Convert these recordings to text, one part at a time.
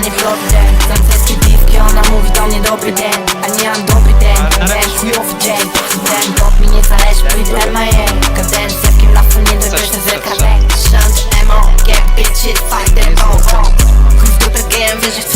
a nie Piotr Zamceski piwki, ona mówi do mnie dobry dzień. A nie mam dobry dzień, ten chujowy dzień. Ten top mi nie zależy, pójdę ma jej Kaden z jakim lafem nie dopiszę z RKD Shunt, emo, get bitches, fight them, oh oh Chuj w dupę, wiem, wierzę w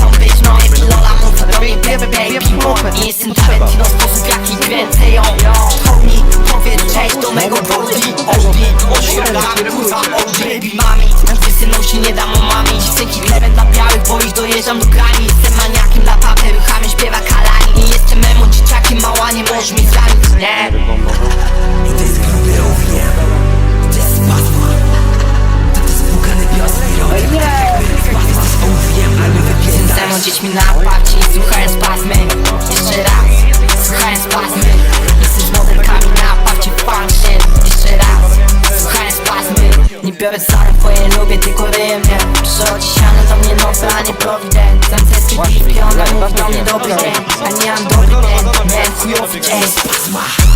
nie Zemo dziećmi na parcie i słuchałem spazmy Jeszcze raz, słuchałem spazmy Jestem z modelkami na parcie function Jeszcze raz, słuchałem spazmy Nie biorę sam twoje lubię, tylko nie prowident Zanceski piwki, ona mówi do mnie dobry dzień A nie mam dobry dzień, miałem chujowy dzień Spazma